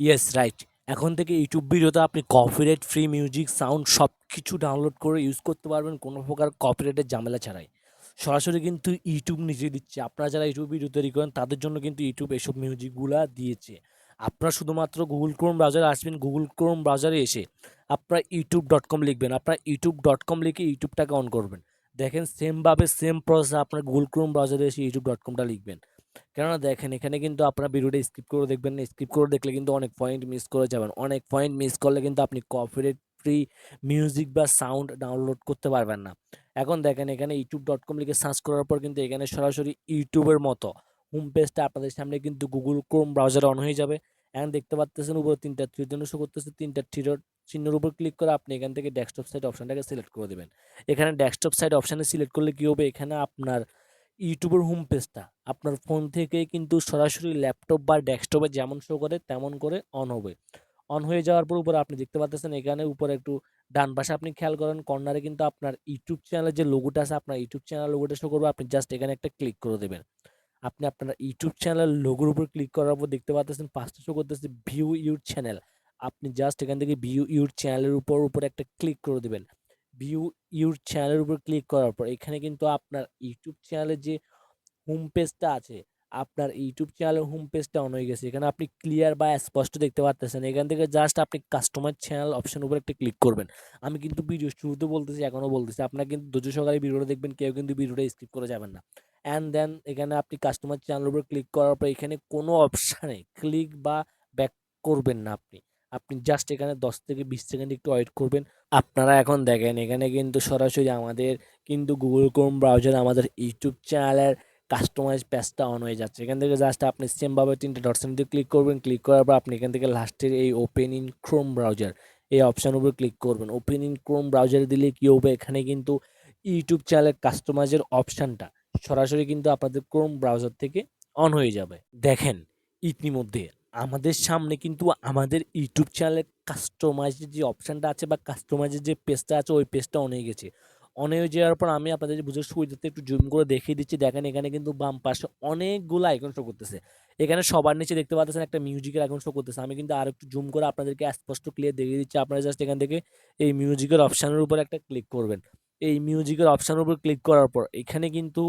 Yes right এখন থেকে YouTube ভিডিওতে আপনি কপিরাইট ফ্রি মিউজিক সাউন্ড সব কিছু ডাউনলোড করে ইউজ করতে পারবেন, কোনো প্রকার কপিরাইটের ঝামেলা ছাড়াই। সরাসরি কিন্তু ইউটিউব নিজে দিচ্ছে। আপনারা যারা ইউটিউব ভিডিও তৈরি করেন, তাদের জন্য কিন্তু ইউটিউব এসব মিউজিকগুলা দিয়েছে। আপনারা শুধুমাত্র গুগল ক্রোম ব্রাউজারে আসবেন গুগল ক্রোম ব্রাউজারে এসে আপনারা ইউটিউব ডট কম লিখবেন। আপনারা ইউটিউব ডট কম লিখে ইউটিউবটাকে অন করবেন। দেখেন সেমভাবে সেম প্রসেস আপনার গুগল ক্রোম ব্রাউজারে এসে ইউটিউব ডট কমটা লিখবেন। কেননা দেখেন, এখানে কিন্তু আপনার ভিডিওটা স্কিপ করে দেখবেন না। স্কিপ করে দেখলে কিন্তু অনেক পয়েন্ট মিস করে যাবেন। অনেক পয়েন্ট মিস করলে কিন্তু আপনি কপিরাইট ফ্রি মিউজিক বা সাউন্ড ডাউনলোড করতে পারবেন না। এখন দেখেন, এখানে ইউটিউব ডট কম লিখে সার্চ করার পর কিন্তু এখানে সরাসরি ইউটিউবের মতো হোম পেজটা আপনাদের সামনে কিন্তু গুগল ক্রোম ব্রাউজার অন হয়ে যাবে। এখন দেখতে পাচ্ছেন উপরে তিনটা জন্য শো করতেছে। তিনটা থ্রির চিহ্নের উপর ক্লিক করে আপনি এখান থেকে ডেস্কটপ সাইড অপশনটাকে সিলেক্ট করে দেবেন। এখানে ডেস্কটপ সাইড অপশানে সিলেক্ট করলে কী হবে? এখানে আপনার ইউটিউবের হোম পেজটা আপনার ফোন থেকে কিন্তু সরাসরি ল্যাপটপ বা ডেস্কটপে যেমন শো করে, তেমন করে অন হবে। অন হয়ে যাওয়ার পর উপরে আপনি দেখতে পাচ্ছেন এখানে উপরে একটু ডান পাশে আপনি খেয়াল করেন কর্নারে কিন্তু আপনার ইউটিউব চ্যানেলের যে লোগোটা আছে, আপনার ইউটিউব চ্যানেল লোগোটা শো করবে, আপনি জাস্ট এখানে একটা ক্লিক করে দেবেন। আপনি আপনার ইউটিউব চ্যানেল লোগোর উপর ক্লিক করার পর দেখতে পাচ্ছেন পাঁচটা শো করতেছে ভিউ ইউর চ্যানেল আপনি জাস্ট এখান থেকে ভিউ ইউর চ্যানেলের উপর উপর একটা ক্লিক করে দেবেন। ভিউ ইউর চ্যানেলের উপর ক্লিক করার পর, এখানে কিন্তু আপনার ইউটিউব চ্যানেলের যে হোম পেজটা আছে, আপনার ইউটিউব চ্যানেলের হোম পেজটা অন হয়ে গেছে। এখানে আপনি ক্লিয়ার বা স্পষ্ট দেখতে পাচ্ছেন এখান থেকে জাস্ট আপনি কাস্টমার চ্যানেল অপশন উপর একটা ক্লিক করবেন। আমি কিন্তু ভিডিও শুরুতে বলতেছি, এখনও বলতেছি। আপনার কিন্তু ধৈর্য সহকারে ভিডিওটা দেখবেন, কেউ কিন্তু ভিডিওটা স্কিপ করে যাবেন না। অ্যান্ড দেন এখানে আপনি কাস্টমার চ্যানেলের উপর ক্লিক করার পর, এখানে কোনো অপশানে ক্লিক বা ব্যাক করবেন না আপনি। আপনি জাস্ট এখানে দশ থেকে বিশ সেকেন্ড একটু ওয়েট করবেন। আপনারা এখন দেখেন, এখানে কিন্তু সরাসরি আমাদের কিন্তু গুগল ক্রোম ব্রাউজার আমাদের ইউটিউব চ্যানেলের কাস্টমাইজ পেজটা অন হয়ে যাচ্ছে। এখান থেকে জাস্ট আপনি সেমভাবে তিনটে ডটসেন দিয়ে ক্লিক করবেন। ক্লিক করার পর আপনি এখান থেকে লাস্টের এই ওপেন ইন ক্রোম ব্রাউজার এই অপশান উপর ক্লিক করবেন। ওপেন ইন ক্রোম ব্রাউজারে দিলে কী হবে? এখানে কিন্তু ইউটিউব চ্যানেলের কাস্টমাইজের অপশানটা সরাসরি কিন্তু আপনাদের ক্রোম ব্রাউজার থেকে অন হয়ে যাবে। দেখেন, ইতিমধ্যে। আমাদের সামনে কিন্তু আমাদের ইউটিউব চ্যানেলের কাস্টমাইজের যে অপশানটা আছে বা কাস্টমাইজের যে পেজটা আছে, ওই পেজটা অনেক গেছে। অন হয়ে যাওয়ার পর আমি আপনাদের বুঝে সুবিধাতে একটু জুম করে দেখিয়ে দিচ্ছি। দেখেন এখানে কিন্তু বাম পাশে অনেকগুলো আইকন শো করতেছে। এখানে সবার নিচে দেখতে পাচ্ছেন একটা মিউজিকের আইকন শো করতেছে। আমি কিন্তু আর একটু জুম করে আপনাদেরকে স্পষ্ট ক্লিয়ার দেখিয়ে দিচ্ছি। আপনারা জাস্ট এখান থেকে এই মিউজিকের অপশানের উপর একটা ক্লিক করবেন। এই মিউজিকের অপশানের উপর ক্লিক করার পর এখানে কিন্তু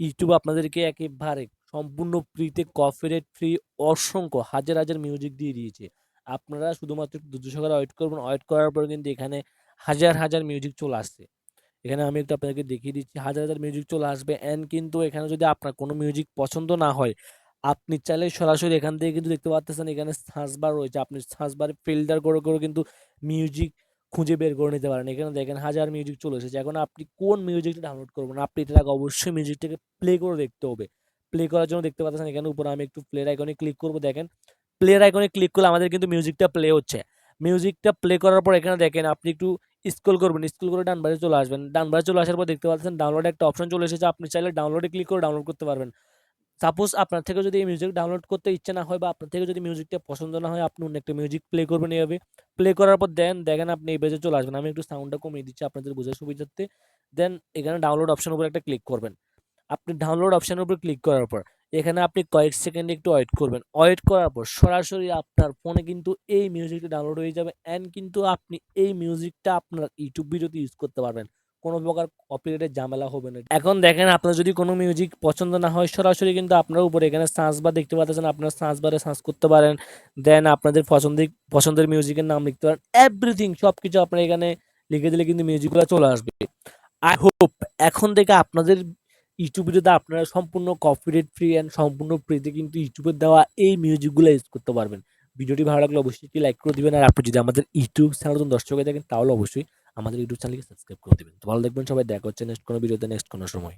ইউটিউব আপনাদেরকে একেবারে সম্পূর্ণ ফ্রিতে কপিরাইট ফ্রি অসংখ্য, হাজার হাজার মিউজিক দিয়ে দিয়েছে। আপনারা শুধুমাত্র ধৈর্য সহকারে ওয়েট করবেন। ওয়েট করার পর কিন্তু এখানে হাজার হাজার মিউজিক চলে আসছে। এখানে আমি একটু আপনাদেরকে দেখিয়ে দিচ্ছি, হাজার হাজার মিউজিক চলে আসবে। অ্যান্ড কিন্তু এখানে যদি আপনার কোনো মিউজিক পছন্দ না হয়, আপনি চাইলে সরাসরি এখান থেকে কিন্তু দেখতে পাচ্ছেন এখানে সার্চ বার রয়েছে। আপনি সার্চ বারে ফিল্টার করে করে কিন্তু মিউজিক খুঁজে বের করে নিতে পারেন। এখানে দেখেন হাজার মিউজিক চলে এসেছে। এখন আপনি কোন মিউজিকটা ডাউনলোড করবেন? আপনি আগে অবশ্যই মিউজিকটাকে প্লে করে দেখতে হবে। প্লে করার জন্য দেখতে পাচ্ছেন এখানে উপরে আমি একটু প্লের আইকনে ক্লিক করব, দেখেন। প্লের আইকনে ক্লিক করলে আমাদের কিন্তু মিউজিকটা প্লে হচ্ছে। মিউজিকটা প্লে করার পর এখানে দেখেন, আপনি একটু স্ক্রল করবেন স্ক্রল করে ডান বারে চলে আসবেন। ডান বারে চলে আসার পর দেখতে পাচ্ছেন ডাউনলোড একটা অপশন চলে এসেছে, আপনি চাইলে ডাউনলোডে ক্লিক করে ডাউনলোড করতে পারবেন। সাপোজ আপনার থেকে যদি এই মিউজিক ডাউনলোড করতে ইচ্ছে না হয় বা আপনার থেকে যদি মিউজিকটা পছন্দ না হয়, আপনি অন্য একটা মিউজিক প্লে করবেন এইভাবে। প্লে করার পর দেন, দেখেন আপনি এই পেজে চলে আসবেন। আমি একটু সাউন্ডটা কমিয়ে দিচ্ছি আপনাদের বোঝার সুবিধার্থে। দেন এখানে ডাউনলোড অপশন উপর একটা ক্লিক করবেন। আপনি ডাউনলোড অপশানের উপর ক্লিক করার পর, এখানে আপনি কয়েক সেকেন্ড একটু ওয়েট করবেন। ওয়েট করার পর সরাসরি আপনার ফোনে কিন্তু এই মিউজিকটা ডাউনলোড হয়ে যাবে অ্যান্ড কিন্তু আপনি এই মিউজিকটা আপনার ইউটিউব ভিডিওতে ইউজ করতে পারবেন। কোনো প্রকার কপিরাইটের ঝামেলা হবে না। এখন দেখেন আপনার যদি কোনো মিউজিক পছন্দ না হয়, সরাসরি কিন্তু আপনার উপরে এখানে সার্চ দেখতে পাচ্ছেন, আপনার সার্চ বারে সার্চ করতে পারেন। দেন আপনাদের পছন্দের পছন্দের মিউজিকের নাম লিখতে পারেন। এভরিথিং সব কিছু আপনার এখানে লিখে দিলে কিন্তু মিউজিকগুলো চলে আসবে। আই হোপ এখন থেকে আপনাদের ইউটিউব যদি আপনারা সম্পূর্ণ কপিরাইট ফ্রি অ্যান্ড সম্পূর্ণ ফ্রিতে কিন্তু ইউটিউবের দেওয়া এই মিউজিকগুলো ইউজ করতে পারবেন। ভিডিওটি ভালো লাগলে অবশ্যই একটি লাইক করে দেবেন আর আপনি যদি আমাদের ইউটিউব চ্যানেল দর্শক হয়ে থাকেন তাহলে অবশ্যই আমাদের ইউটিউব চ্যানেলকে সাবস্ক্রাইব করে দেবেন। তো ভালো দেখবেন সবাই, দেখা হচ্ছে নেক্সট কোনো ভিডিওতে নেক্সট কোনো সময়।